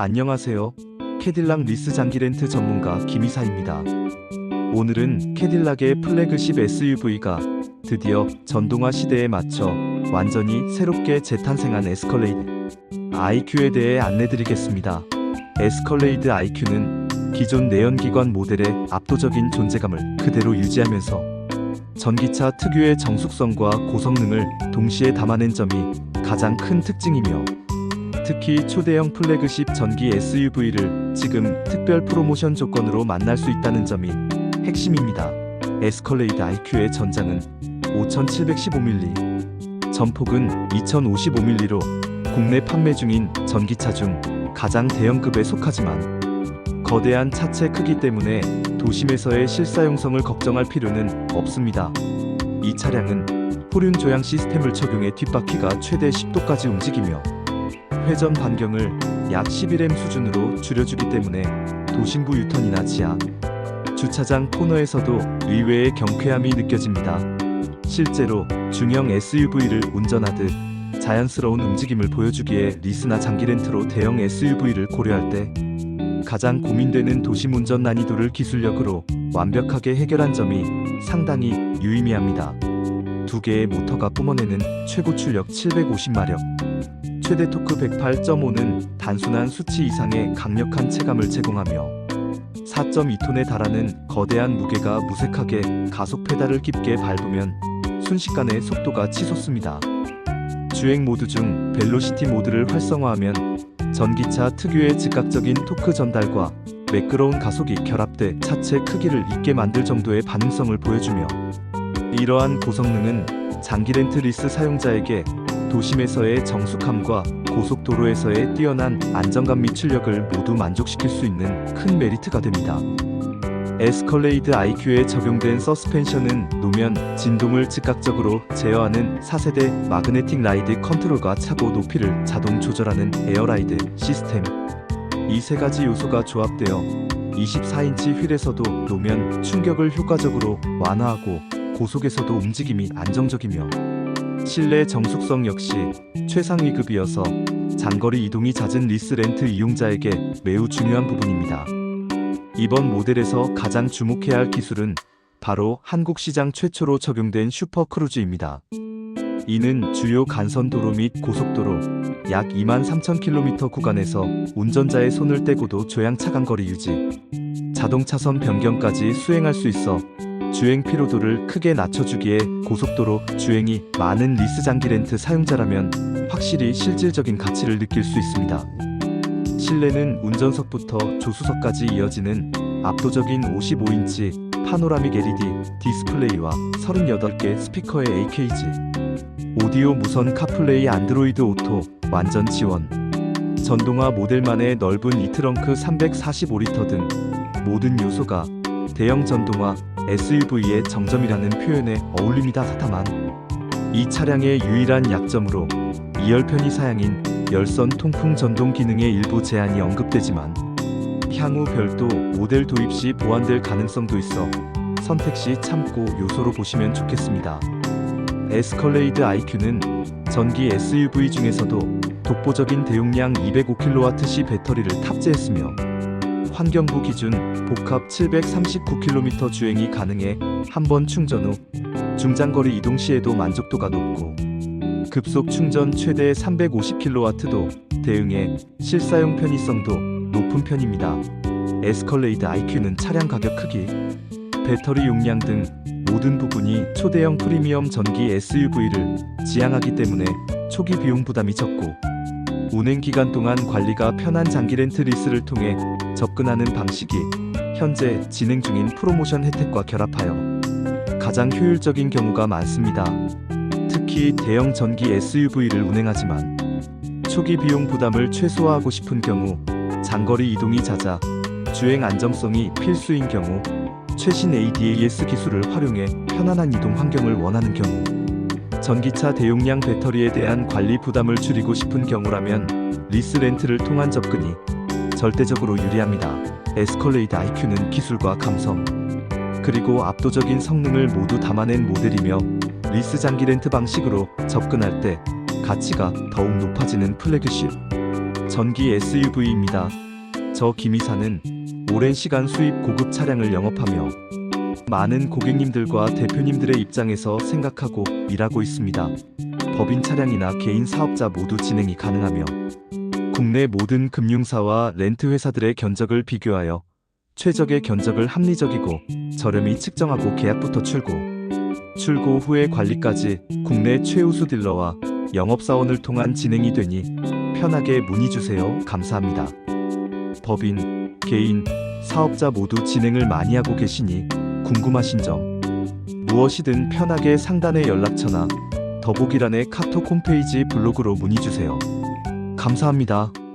안녕하세요. 캐딜락 리스 장기 렌트 전문가 김이사입니다. 오늘은 캐딜락의 플래그십 SUV가 드디어 전동화 시대에 맞춰 완전히 새롭게 재탄생한 에스컬레이드 IQ에 대해 안내드리겠습니다. 에스컬레이드 IQ는 기존 내연기관 모델의 압도적인 존재감을 그대로 유지하면서 전기차 특유의 정숙성과 고성능을 동시에 담아낸 점이 가장 큰 특징이며 특히 초대형 플래그십 전기 SUV를 지금 특별 프로모션 조건으로 만날 수 있다는 점이 핵심입니다. 에스컬레이드 IQ의 전장은 5715mm, 전폭은 2055mm로 국내 판매 중인 전기차 중 가장 대형급에 속하지만 거대한 차체 크기 때문에 도심에서의 실사용성을 걱정할 필요는 없습니다. 이 차량은 후륜 조향 시스템을 적용해 뒷바퀴가 최대 10도까지 움직이며 회전 반경을 약 11m 수준으로 줄여주기 때문에 도심부 유턴이나 지하, 주차장 코너에서도 의외의 경쾌함이 느껴집니다. 실제로 중형 SUV를 운전하듯 자연스러운 움직임을 보여주기에 리스나 장기 렌트로 대형 SUV를 고려할 때 가장 고민되는 도심 운전 난이도를 기술력으로 완벽하게 해결한 점이 상당히 유의미합니다. 두 개의 모터가 뿜어내는 최고 출력 750마력, 최대 토크 108.5는 단순한 수치 이상의 강력한 체감을 제공하며 4.2톤에 달하는 거대한 무게가 무색하게 가속 페달을 깊게 밟으면 순식간에 속도가 치솟습니다. 주행 모드 중 벨로시티 모드를 활성화하면 전기차 특유의 즉각적인 토크 전달과 매끄러운 가속이 결합돼 차체 크기를 잇게 만들 정도의 반응성을 보여주며 이러한 고성능은 장기 렌트 리스 사용자에게 도심에서의 정숙함과 고속도로에서의 뛰어난 안정감 및 출력을 모두 만족시킬 수 있는 큰 메리트가 됩니다. 에스컬레이드 IQ에 적용된 서스펜션은 노면 진동을 즉각적으로 제어하는 4세대 마그네틱 라이드 컨트롤과 차고 높이를 자동 조절하는 에어라이드 시스템 이 세 가지 요소가 조합되어 24인치 휠에서도 노면 충격을 효과적으로 완화하고 고속에서도 움직임이 안정적이며 실내 정숙성 역시 최상 위급이어서 장거리 이동이 잦은 리스 렌트 이용자에게 매우 중요한 부분입니다. 이번 모델에서 가장 주목해야 할 기술은 바로 한국 시장 최초로 적용된 슈퍼 크루즈입니다. 이는 주요 간선 도로 및 고속도로 약 2만 3천 킬로미터 구간에서 운전자의 손을 떼고도 조향 차간 거리 유지, 자동 차선 변경까지 수행할 수 있어 주행 피로도를 크게 낮춰주기에 고속도로 주행이 많은 리스 장기 렌트 사용자라면 확실히 실질적인 가치를 느낄 수 있습니다. 실내는 운전석부터 조수석까지 이어지는 압도적인 55인치 파노라믹 LED 디스플레이와 38개 스피커의 AKG, 오디오 무선 카플레이 안드로이드 오토 완전 지원, 전동화 모델만의 넓은 이트렁크 345리터 등 모든 요소가 대형 전동화 SUV의 정점이라는 표현에 어울립니다. 다만 이 차량의 유일한 약점으로 2열 편의 사양인 열선 통풍 전동 기능의 일부 제한이 언급되지만 향후 별도 모델 도입 시 보완될 가능성도 있어 선택 시 참고 요소로 보시면 좋겠습니다. 에스컬레이드 IQ는 전기 SUV 중에서도 독보적인 대용량 205kWh 배터리를 탑재했으며 환경부 기준 복합 739km 주행이 가능해 한 번 충전 후 중장거리 이동 시에도 만족도가 높고 급속 충전 최대 350kW도 대응해 실사용 편의성도 높은 편입니다. 에스컬레이드 IQ는 차량 가격 크기, 배터리 용량 등 모든 부분이 초대형 프리미엄 전기 SUV를 지향하기 때문에 초기 비용 부담이 적고 운행 기간 동안 관리가 편한 장기 렌트 리스를 통해 접근하는 방식이 현재 진행 중인 프로모션 혜택과 결합하여 가장 효율적인 경우가 많습니다. 특히 대형 전기 SUV를 운행하지만 초기 비용 부담을 최소화하고 싶은 경우 장거리 이동이 잦아 주행 안정성이 필수인 경우 최신 ADAS 기술을 활용해 편안한 이동 환경을 원하는 경우 전기차 대용량 배터리에 대한 관리 부담을 줄이고 싶은 경우라면 리스 렌트를 통한 접근이 절대적으로 유리합니다. 에스컬레이드 IQ는 기술과 감성 그리고 압도적인 성능을 모두 담아낸 모델이며 리스 장기 렌트 방식으로 접근할 때 가치가 더욱 높아지는 플래그십 전기 SUV입니다. 저 김이사는 오랜 시간 수입 고급 차량을 영업하며 많은 고객님들과 대표님들의 입장에서 생각하고 일하고 있습니다. 법인 차량이나 개인 사업자 모두 진행이 가능하며 국내 모든 금융사와 렌트 회사들의 견적을 비교하여 최적의 견적을 합리적이고 저렴히 측정하고 계약부터 출고, 출고 후의 관리까지 국내 최우수 딜러와 영업사원을 통한 진행이 되니 편하게 문의 주세요. 감사합니다. 법인, 개인, 사업자 모두 진행을 많이 하고 계시니 궁금하신 점 무엇이든 편하게 상단의 연락처나 더보기란의 카톡 홈페이지 블로그로 문의 주세요. 감사합니다.